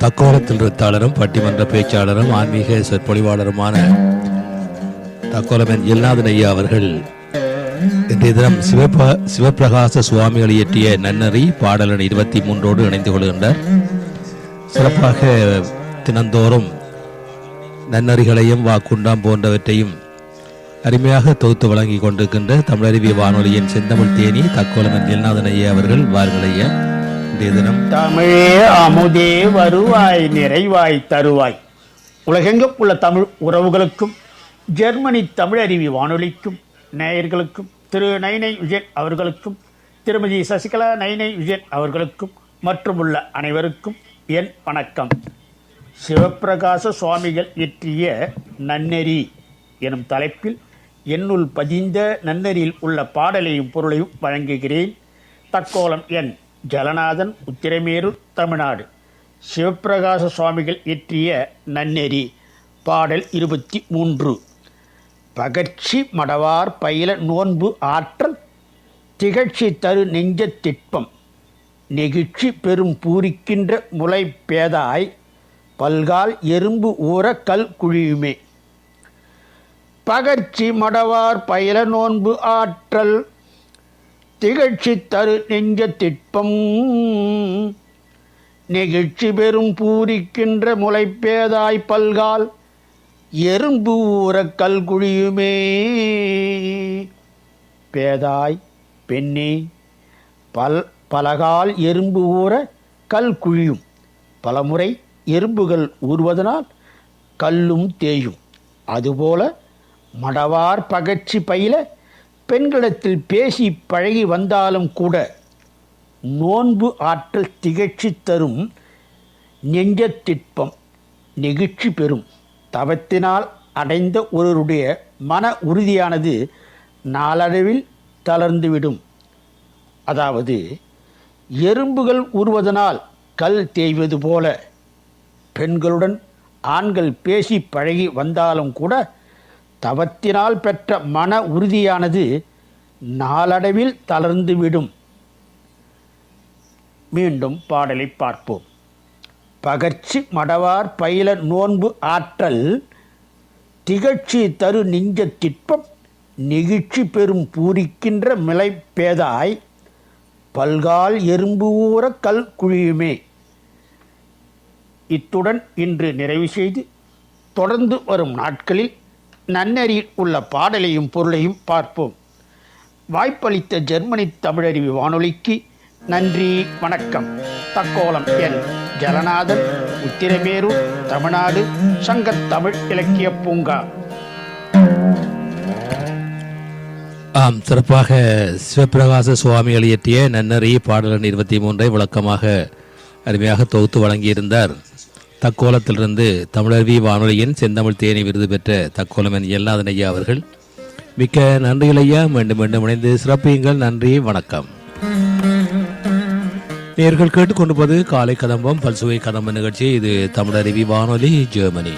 தக்கோலத்தில் எழுத்தாளரும் பட்டிமன்ற பேச்சாளரும் ஆன்மீக சொற்பொழிவாளருமான தக்கோலமன் இல்லாதன் ஐயா அவர்கள் இன்றைய தினம் சிவப சிவபிரகாச சுவாமிகள் இயற்றிய நன்னறி பாடலன் இருபத்தி மூன்றோடு இணைந்து கொள்கின்றார். சிறப்பாக தினந்தோறும் நன்னறிகளையும் வாக்குண்டாம் போன்றவற்றையும் அருமையாக தொகுத்து வழங்கி கொண்டிருக்கின்ற தமிழறிவிய வானொலியின் செந்தமிழ் தேனி தக்கோலமன் இல்லாதன் ஐயா அவர்கள் வாருங்கள் ஐயா. இன்றைய தினம் தமிழே அமுதே வருவாய் நிறைவாய் தருவாய். உலகெங்கும் உள்ள தமிழ் உறவுகளுக்கும் ஜெர்மனி தமிழருவி வானொலிக்கும் நேயர்களுக்கும் திரு நைனை விஜயன் அவர்களுக்கும் திருமதி சசிகலா நைனை விஜயன் அவர்களுக்கும் மற்றும் உள்ள அனைவருக்கும் என் வணக்கம். சிவப்பிரகாச சுவாமிகள் இயற்றிய நன்னெறி எனும் தலைப்பில் என்னுள் பதிந்த நன்னெறியில் உள்ள பாடலையும் பொருளையும் வழங்குகிறேன். தக்கோலம் என் ஜலநாதன் உத்திரமேரூர் தமிழ்நாடு. சிவப்பிரகாச சுவாமிகள் இயற்றிய நன்னெறி பாடல் இருபத்தி மூன்று. பகர்ச்சி மடவார் பயில நோன்பு ஆற்றல் திகழ்ச்சி தரு நெஞ்ச திட்பம். நெகிழ்ச்சி பெரும் பூரிக்கின்ற முளை பேதாய் பல்கால் எறும்பு ஊற கல் குழியுமே. பகர்ச்சி மடவார் பயில நோன்பு ஆற்றல் திகழ்ச்சி தரு நெஞ்ச திட்பம் நெகிழ்ச்சி பெரும் பூரிக்கின்ற முளைப்பேதாய் பல்கால் எறும்பு ஊற கல்குழியுமே. பேதாய் பெண்ணே பல் பலகால் எறும்பு ஊற கல் குழியும் பலமுறை எறும்புகள் ஊறுவதனால் கல்லும் தேயும். அதுபோல மடவார் பகச்சி பயில பெண்களிடத்தில் பேசி பழகி வந்தாலும் கூட நோன்பு ஆற்றல் திகழ்ச்சி தரும் நெஞ்சத்திட்பம் நெகிழ்ச்சி பெறும். தவத்தினால் அடைந்த ஒருவருடைய மன உறுதியானது நாளடைவில் தளர்ந்துவிடும். அதாவது எறும்புகள் உருவதனால் கல் தேய்வது போல பெண்களுடன் ஆண்கள் பேசி பழகி வந்தாலும் கூட தவத்தினால் பெற்ற மன உறுதியானது நாளடைவில் தளர்ந்துவிடும் மீண்டும் பாடலை பார்ப்போம். பகர்ச்சி மடவார் பயில நோன்பு ஆற்றல் திகழ்ச்சி தரு நெஞ்ச திட்பம் நெகிழ்ச்சி பெறும் பூரிக்கின்ற மிளை பேதாய் பல்கால் எறும்பு ஊற கல் குழியுமே. இத்துடன் இன்று நிறைவு செய்து தொடர்ந்து வரும் நாட்களில் நன்னெறியில் உள்ள பாடலையும் பொருளையும் பார்ப்போம். வாய்ப்பளித்த ஜெர்மனி தமிழறிவு வானொலிக்கு நன்றி வணக்கம். தக்கோலம் என் ஜலநாதன் உத்திரமேரூர் தமிழ்நாடு சங்கத் தமிழ் இலக்கிய பூங்கா. ஆம் சிறப்பாக சிவபிரகாச சுவாமிகள் இயற்றிய நன்னறி பாடலன் இருபத்தி மூன்றை விளக்கமாக அருமையாக தொகுத்து வழங்கியிருந்தார். தக்கோலத்திலிருந்து தமிழர்வி வானொலியின் செந்தமிழ் தேனி விருது பெற்ற தக்கோலமன் எல்லாதன் ஐயா அவர்கள் மிக்க நன்றிகள் ஐயா. மீண்டும் மீண்டும் இணைந்து சிறப்பியுங்கள். நன்றி வணக்கம். நேர்கள் கேட்டுக்கொண்டிருப்பது காலை கதம்பம் பல்சுவை கதம்பம் நிகழ்ச்சி. இது தமிழருவி வானொலி ஜெர்மனி.